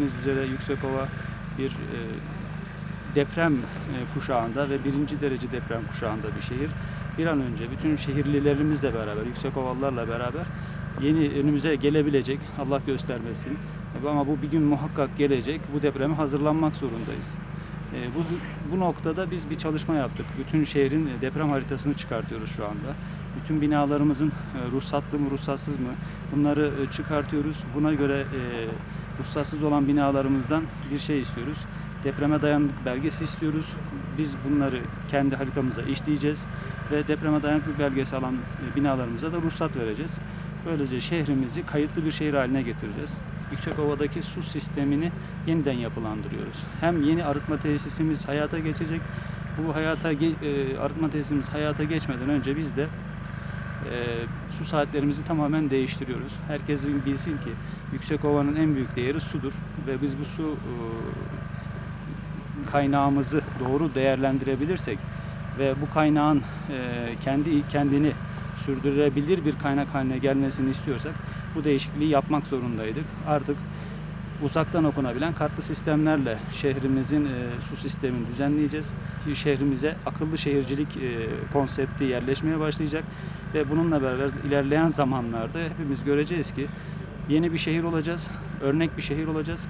bildiğiniz üzere Yüksekova bir e, deprem e, kuşağında ve birinci derece deprem kuşağında bir şehir. Bir an önce bütün şehirlilerimizle beraber, Yüksekovalılarla beraber yeni önümüze gelebilecek, Allah göstermesin. Ama bu bir gün muhakkak gelecek. Bu depreme hazırlanmak zorundayız. E, bu, bu noktada biz bir çalışma yaptık. Bütün şehrin deprem haritasını çıkartıyoruz şu anda. Bütün binalarımızın ruhsatlı mı, ruhsatsız mı bunları çıkartıyoruz. Buna göre ruhsatsız olan binalarımızdan bir şey istiyoruz. Depreme dayanıklı belgesi istiyoruz. Biz bunları kendi haritamıza işleyeceğiz ve depreme dayanıklı belgesi alan e, binalarımıza da ruhsat vereceğiz. Böylece şehrimizi kayıtlı bir şehir haline getireceğiz. Yüksekova'daki su sistemini yeniden yapılandırıyoruz. Hem yeni arıtma tesisimiz hayata geçecek. Bu hayata e, arıtma tesisimiz hayata geçmeden önce biz de e, su saatlerimizi tamamen değiştiriyoruz. Herkesin bilsin ki Yüksekova'nın en büyük değeri sudur ve biz bu su e, kaynağımızı doğru değerlendirebilirsek ve bu kaynağın e, kendi kendini sürdürülebilir bir kaynak haline gelmesini istiyorsak bu değişikliği yapmak zorundaydık. Artık uzaktan okunabilen kartlı sistemlerle şehrimizin e, su sistemini düzenleyeceğiz. Şehrimize akıllı şehircilik e, konsepti yerleşmeye başlayacak ve bununla beraber ilerleyen zamanlarda hepimiz göreceğiz ki yeni bir şehir olacağız, örnek bir şehir olacağız.